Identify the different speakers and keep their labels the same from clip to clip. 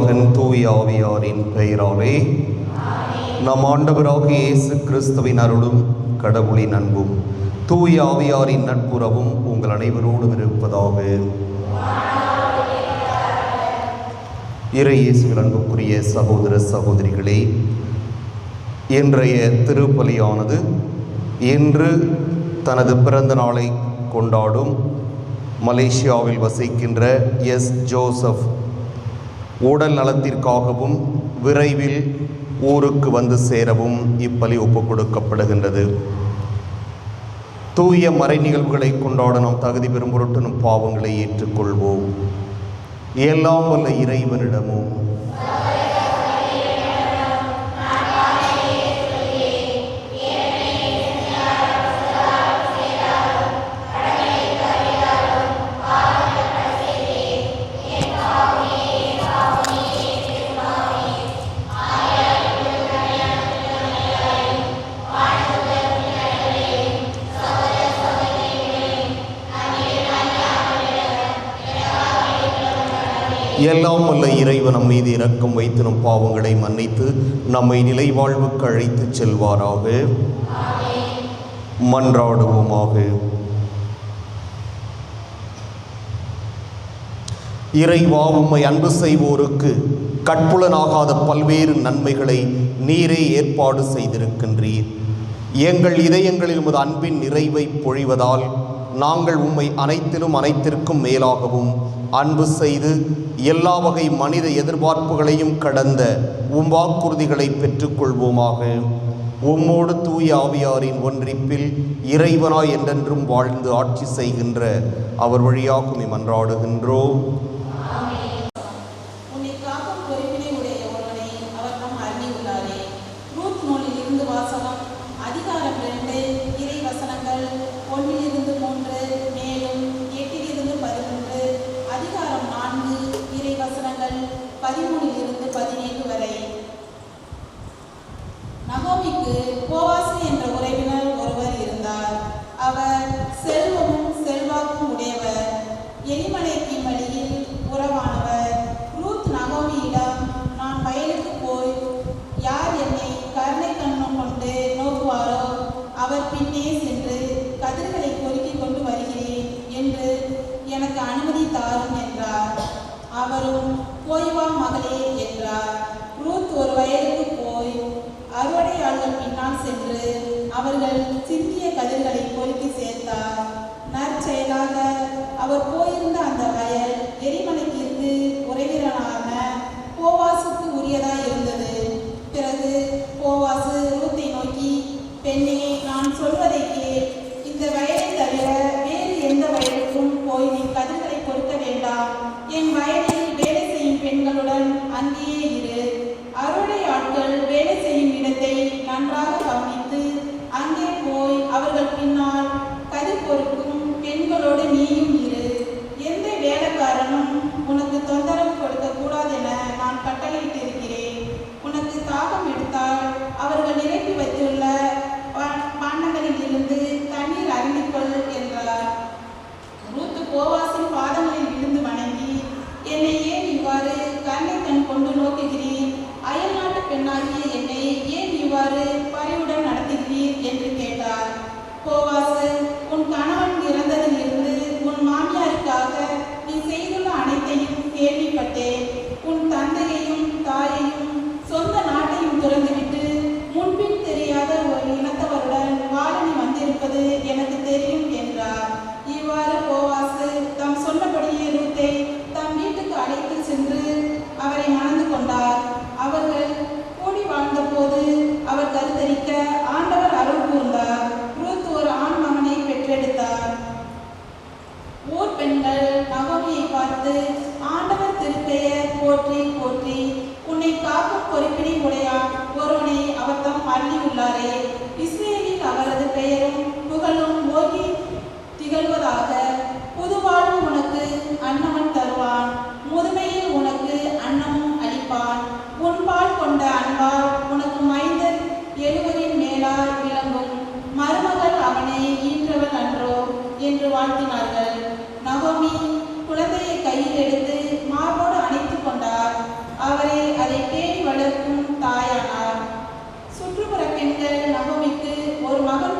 Speaker 1: மகன் தூய் ஆவியாரின் பெயராலே. நம் ஆண்டவராக இயேசு கிறிஸ்துவின் அருளும் கடவுளின் அன்பும் தூய் ஆவியாரின் நட்புறவும் உங்கள் அனைவரோடும் இருப்பதாக. இறை இயேசு அன்புக்குரிய சகோதர சகோதரிகளே இன்றைய திருப்பலியானது இன்று தனது பிறந்த நாளை கொண்டாடும் மலேசியாவில் வசிக்கின்ற எஸ் ஜோசப் உடல் நலத்திற்காகவும் விரைவில் ஊருக்கு வந்து சேரவும் இப்பலி ஒப்புக் கொடுக்கப்படுகின்றது தூய மறை நிகழ்வுகளை கொண்டாட நாம் தகுதி பெறும் பொருட்டு நம் பாவங்களை ஏற்றுக்கொள்வோம். எல்லாம் வல்ல இறைவனிடமும் எல்லாம் வல்ல இறைவன் நம் மீது இரக்கம் வைத்து நம் பாவங்களை மன்னித்து நம்மை நிலை வாழ்வுக்கு அழைத்துச் செல்வாராக. மன்றாடுவோமாக. இறைவா உம்மை அன்பு செய்வோருக்கு கட்புலனாகாத பல்வேறு நன்மைகளை நீரே ஏற்பாடு செய்திருக்கின்றீர். எங்கள் இதயங்களில் உமது அன்பின் நிறைவை பொழிவதால் நாங்கள் உம்மை அனைத்திலும் அனைத்திற்கும் மேலாகவும் அன்பு செய்து எல்லா வகை மனித எதிர்பார்ப்புகளையும் கடந்த உம் வாக்குறுதிகளை பெற்றுக்கொள்வோமாக. உம்மோடு தூய ஆவியாரின் ஒன்றிப்பில் இறைவனாய் என்றென்றும் வாழ்ந்து ஆட்சி செய்கின்ற அவர் வழியாகும் உம்மை மன்றாடுகின்றோம்
Speaker 2: பதிமூணிலிருந்து பதினேழு வரை. நகோமிக்கு போவ வயலுக்கு போய் அறுவடை பின்னால் சென்று அவர்கள்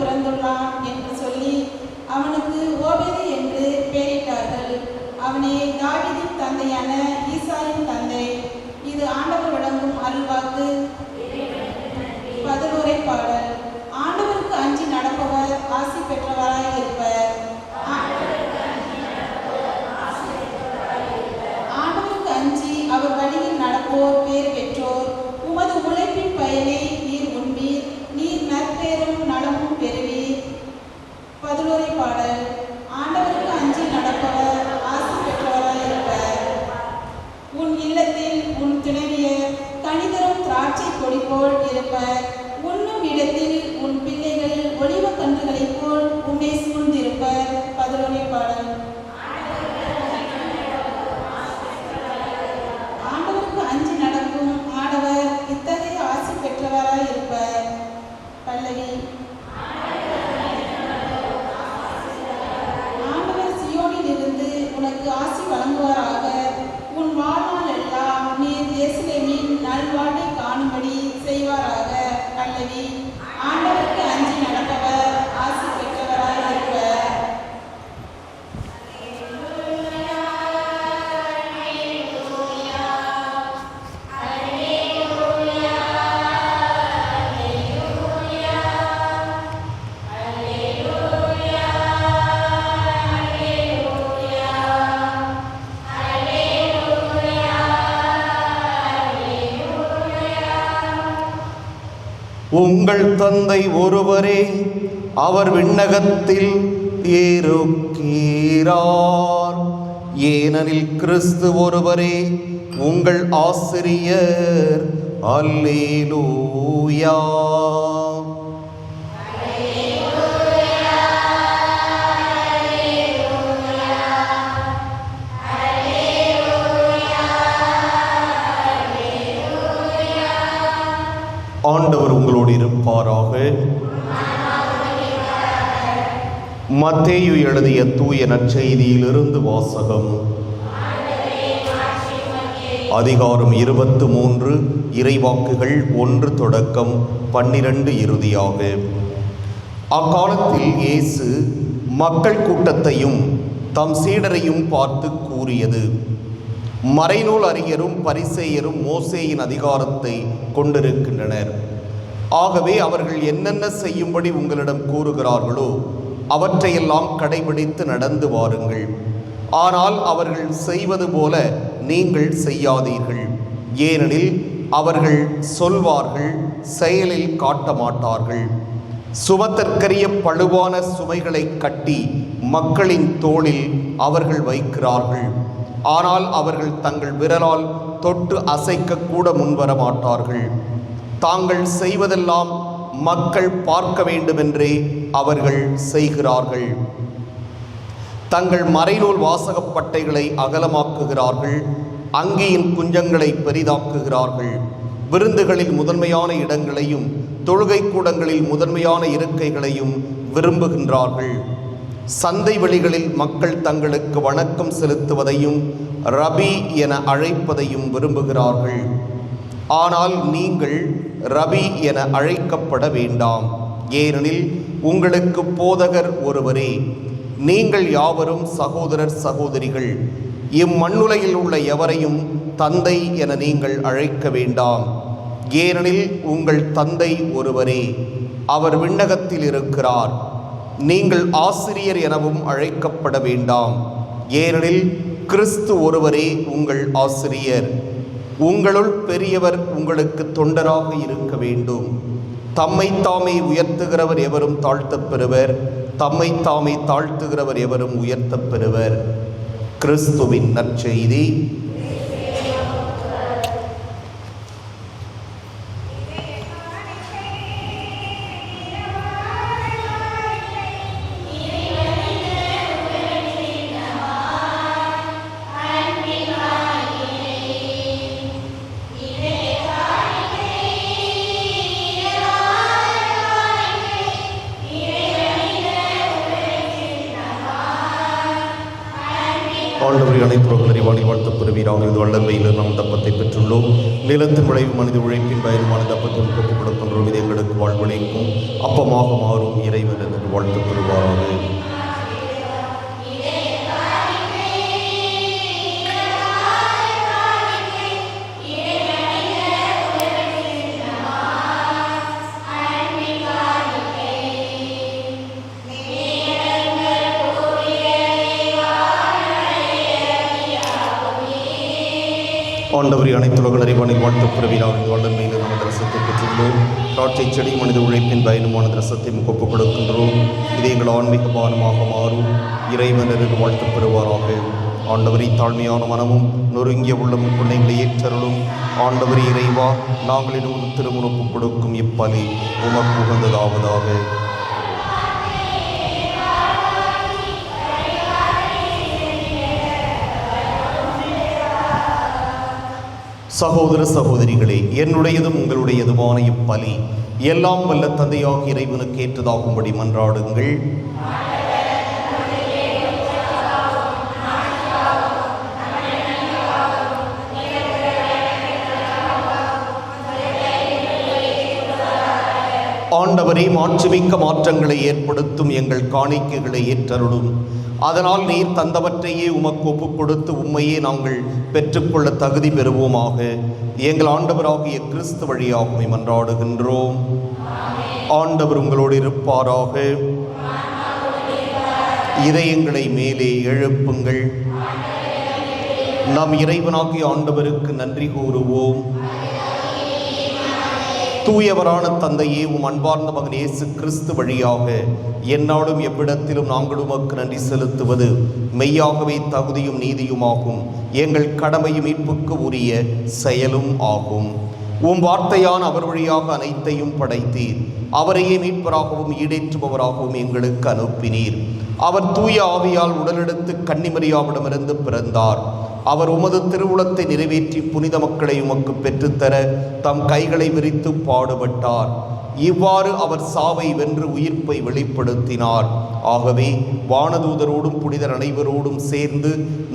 Speaker 2: பிறந்துள்ளான் என்று சொல்லி அவனுக்கு ஓபேது என்று பெயரிட்டார்கள். அவனே தாவிதின் தந்தையான ஈசாயின் தந்தை. இது ஆண்டவர் வழங்கும் அருள்வாக்கு. பதினோரை பாடல். பல்லவி ஆண்டவருக்கு அஞ்சின
Speaker 1: உங்கள் தந்தை ஒருவரே அவர் விண்ணகத்தில் ஏறுக்கீரார் ஏனெனில் கிறிஸ்து ஒருவரே உங்கள் ஆசிரியர். அல்லேலூயா. ஆண்டவர் உங்களோடு இருப்பாராக மத்தேயு எழுதிய தூய நற்செய்தியிலிருந்து வாசகம். அதிகாரம் இருபத்து மூன்று இறைவாக்குகள் ஒன்று தொடக்கம் பன்னிரண்டு இறுதியாக. அக்காலத்தில் இயேசு மக்கள் கூட்டத்தையும் தம் சீடரையும் பார்த்து கூறியது மறைநூல் அறிஞரும் பரிசேயரும் மோசேயின் அதிகாரத்தை கொண்டிருக்கின்றனர். ஆகவே அவர்கள் என்னென்ன செய்யும்படி உங்களிடம் கூறுகிறார்களோ அவற்றையெல்லாம் கடைபிடித்து நடந்து வாருங்கள். ஆனால் அவர்கள் செய்வது போல நீங்கள் செய்யாதீர்கள். ஏனெனில் அவர்கள் சொல்வார்கள் செயலில் காட்ட மாட்டார்கள். சுமத்தற்கரிய பழுவான சுமைகளை கட்டி மக்களின் தோளில் அவர்கள் வைக்கிறார்கள். ஆனால் அவர்கள் தங்கள் விரலால் தொட்டு அசைக்க கூட முன்வர மாட்டார்கள் தாங்கள் செய்வதெல்லாம் மக்கள் பார்க்க வேண்டுமென்றே அவர்கள் செய்கிறார்கள். தங்கள் மறைநூல் வாசகப் பட்டைகளை அகலமாக்குகிறார்கள். அங்கியின் குஞ்சங்களை பெரிதாக்குகிறார்கள். விருந்துகளில் முதன்மையான இடங்களையும் தொழுகை கூடங்களில் முதன்மையான இருக்கைகளையும் விரும்புகின்றார்கள். சந்தை வெளிகளில் மக்கள் தங்களுக்கு வணக்கம் செலுத்துவதையும் ரபி என அழைப்பதையும் விரும்புகிறார்கள். ஆனால் நீங்கள் ரபி என அழைக்கப்பட வேண்டாம். ஏனெனில் உங்களுக்கு போதகர் ஒருவரே. நீங்கள் யாவரும் சகோதரர் சகோதரிகள். இம்மண்ணுலையில் உள்ள எவரையும் தந்தை என நீங்கள் அழைக்க வேண்டாம். ஏனெனில் உங்கள் தந்தை ஒருவரே. அவர் விண்ணகத்தில் இருக்கிறார். நீங்கள் ஆசிரியர் எனவும் அழைக்கப்பட வேண்டாம். ஏனெனில் கிறிஸ்து ஒருவரே உங்கள் ஆசிரியர். உங்களுள் பெரியவர் உங்களுக்கு தொண்டராக இருக்க வேண்டும். தம்மை தாமே உயர்த்துகிறவர் எவரும் தாழ்த்தப் பெறுவர் தம்மை தாமே தாழ்த்துகிறவர் எவரும் உயர்த்தப் பெறுவர் கிறிஸ்துவின் நற்செய்தி. ஆண்டவரை அனைத்துலக நிறைவாணி வாழ்த்து பெறுவீராக இது வல்லமையில் நாம் தப்பத்தை பெற்றுள்ளோம். நிலத்தின் விளைவு மனித உழைப்பின் பயிருமான தப்பத்தின் ஒப்புக் கொடுக்கின்றோம் இது எங்களுக்கு வாழ்வழைக்கும் அப்பமாக மாறும் இறைவன் என்று வாழ்த்து பெறுவாராக ஆண்டவரை அனைத்துலக நிறைவானில் வாழ்த்து பிறவினார் வல்லமையில் நமது ரசத்தை பெற்றுள்ளோம். காற்றை செடி மனித உழைப்பின் பயனுமான ரசத்தை ஒப்புக் கொடுக்கின்றோம் இதை எங்கள் ஆன்மீக பானமாக மாறும். இறைவனருக்கு வாழ்த்து பெறுவாராக. ஆண்டவரை தாழ்மையான மனமும் நொறுங்கிய உள்ளமும் பிள்ளைகளை ஏற்றருளும். ஆண்டவரி இறைவா நாங்களிடம் இன்னும் கொடுக்கும் இப்பலி உமக்கு உகந்ததாவதாக. சகோதர சகோதரிகளே என்னுடையதும் உங்களுடையதுமான இப்பலி எல்லாம் வல்ல தந்தையாக இறைவனுக்கு ஏற்றதாகும்படி மன்றாடுங்கள். ஆண்டவரே மாற்றுமிக்க மாற்றங்களை ஏற்படுத்தும் எங்கள் காணிக்கைகளை ஏற்றருளும். அதனால் நீர் தந்தவற்றையே உமக்கு ஒப்புக் கொடுத்து உம்மையே நாங்கள் பெற்றுக்கொள்ள தகுதி பெறுவோமாக. எங்கள் ஆண்டவராகிய கிறிஸ்து வழியாகவே மன்றாடுகின்றோம். ஆண்டவர் உங்களோடு இருப்பாராக. இதயங்களை மேலே எழுப்புங்கள். நாம் இறைவனாகிய ஆண்டவருக்கு நன்றி கூறுவோம். தூயவரான தந்தையே உம் அன்பார்ந்த மகன் இயேசு கிறிஸ்து வழியாக என்னாலும் எவ்விடத்திலும் நாங்கள் உமக்கு நன்றி செலுத்துவது. மெய்யாகவே தகுதியும் நீதியுமாகும். எங்கள் கடமையும் மீட்புக்கு உரிய செயலும் ஆகும். உம் வார்த்தையான அவர் வழியாக அனைத்தையும் படைத்தீர். அவரையே மீட்பராகவும் ஈடேற்றுபவராகவும் எங்களுக்கு அனுப்பினீர். அவர் தூய ஆவியால் உடலெடுத்து கன்னிமரியாவிடமிருந்து பிறந்தார். அவர் உமது திருவுளத்தை நிறைவேற்றி புனித மக்களை உமக்கு பெற்றுத்தர தம் கைகளை விரித்து பாடுபட்டார். இவ்வாறு அவர் சாவை வென்று உயிர்ப்பை வெளிப்படுத்தினார். ஆகவே வானதூதரோடும் புனிதர் அனைவரோடும் சேர்ந்து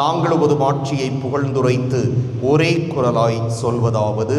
Speaker 1: நாங்கள் உமது மாட்சியை புகழ்ந்துரைத்து ஒரே குரலாய் சொல்வதாவது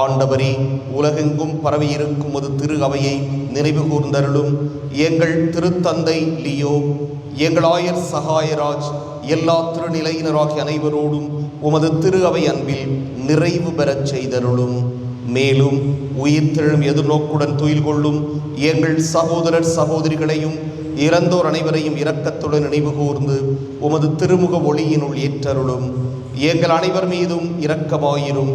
Speaker 1: ஆண்டவரே உலகெங்கும் பரவியிருக்கும் ஒரு திரு அவையை நினைவு கூர்ந்தருளும். எங்கள் திருத்தந்தை லியோ எங்கள் ஆயர் சகாயராஜ் எல்லா திருநிலையினராகிய அனைவரோடும் உமது திரு அவை அன்பில் நிறைவு பெறச் செய்தருளும். மேலும் உயிர்த்தெழும் எதிர்நோக்குடன் துயில் கொள்ளும் எங்கள் சகோதரர் சகோதரிகளையும் இறந்தோர் அனைவரையும் இரக்கத்துடன் நினைவு கூர்ந்து உமது திருமுக ஒளியினுள் ஏற்றருளும். எங்கள் அனைவர் மீதும் இரக்கமாயிரும்.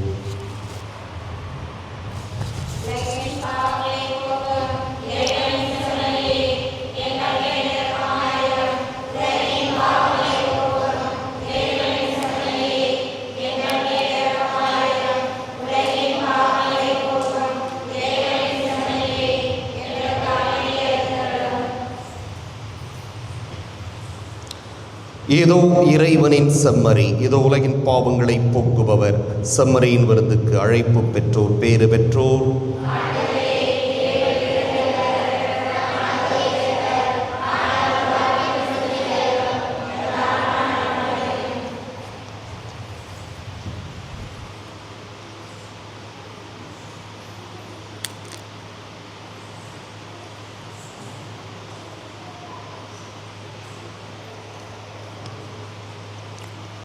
Speaker 1: ஏதோ இறைவனின் செம்மறை இதோ உலகின் பாவங்களை போக்குபவர் செம்மறையின் விருதுக்கு அழைப்பு பெற்றோர் பேறு பெற்றோர்.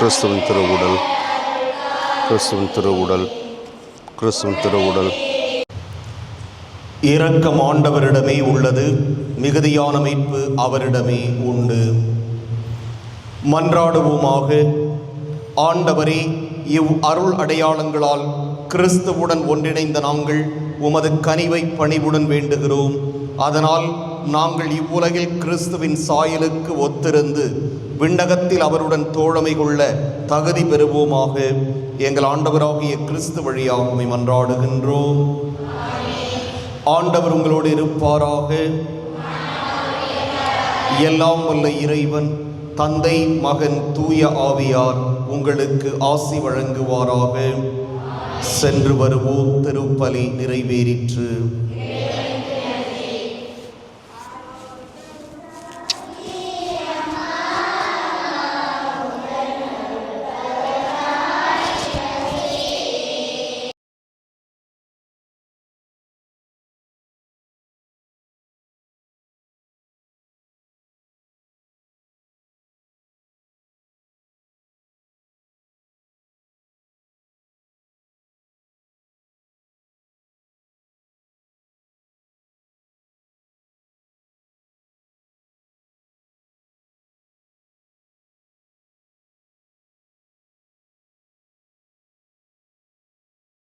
Speaker 1: கிறிஸ்துவின் திருவுடல். கிறிஸ்துவின் திருவுடல். கிறிஸ்துவின் திருவுடல். இரக்கம் ஆண்டவரிடமே உள்ளது மிகுதியான மீட்பு அவரிடமே உண்டு. மன்றாடுவோமாக ஆண்டவரே இவ் அருள் அடையாளங்களால் கிறிஸ்துவுடன் ஒன்றிணைந்த நாங்கள் உமது கனிவை பணிவுடன் வேண்டுகிறோம். அதனால் நாங்கள் இவ்வுலகில் கிறிஸ்துவின் சாயலுக்கு ஒத்திருந்து விண்ணகத்தில் அவருடன் தோழமை கொள்ள தகுதி பெறுவோமாக எங்கள் ஆண்டவராகிய கிறிஸ்து வழியாக மன்றாடுகின்றோம். ஆண்டவர் உங்களோடு இருப்பாராக. எல்லாம் வல்ல இறைவன் தந்தை மகன் தூய ஆவியார் உங்களுக்கு ஆசி வழங்குவாராக. சென்று வருவோம் திருப்பலி நிறைவேறிற்று.